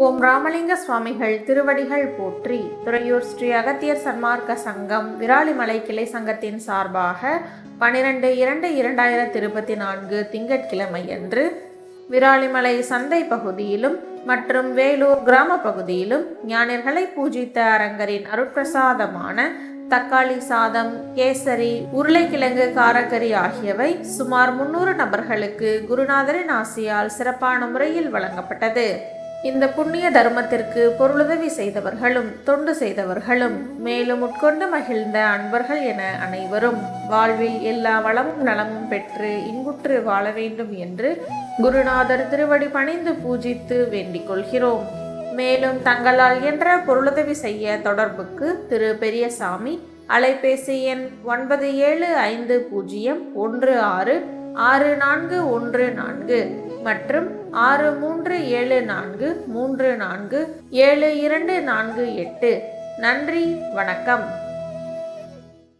ஓம் ராமலிங்க சுவாமிகள் திருவடிகள் போற்றி. துறையூர் ஸ்ரீ அகத்தியர் சன்மார்க்க சங்கம் விராலிமலை கிளை சங்கத்தின் சார்பாக பனிரெண்டு இரண்டு இரண்டாயிரத்தி இருபத்தி நான்கு திங்கட்கிழமையன்று விராலிமலை சந்தை பகுதியிலும் மற்றும் வேலூர் கிராம பகுதியிலும் ஞானியர்களை பூஜித்த அரங்கரின் அருட்பிரசாதமான தக்காளி சாதம் கேசரி உருளைக்கிழங்கு காரக்கறி ஆகியவை சுமார் முன்னூறு நபர்களுக்கு குருநாதரின் ஆசியால் சிறப்பான முறையில் வழங்கப்பட்டது. இந்த புண்ணிய தர்மத்திற்கு பொருளுதவி செய்தவர்களும் தொண்டு செய்தவர்களும் மேலும் உட்கொண்டு மகிழ்ந்த அன்பர்கள் என அனைவரும் வாழ்வில் எல்லா வளமும் நலமும் பெற்று இன்புற்று வாழ வேண்டும் என்று குருநாதர் திருவடி பணிந்து பூஜித்து வேண்டிக் கொள்கிறோம். மேலும் தங்களால் என்ற பொருளுதவி செய்ய தொடர்புக்கு திரு பெரியசாமி அலைபேசி எண் ஒன்பது ஏழு ஐந்து பூஜ்ஜியம் ஒன்று ஆறு ஆறு நான்கு ஒன்று நான்கு. மற்றும் ஆறு மூன்று ஏழு நான்கு மூன்று நான்கு ஏழு இரண்டு நான்கு எட்டு. நன்றி வணக்கம்.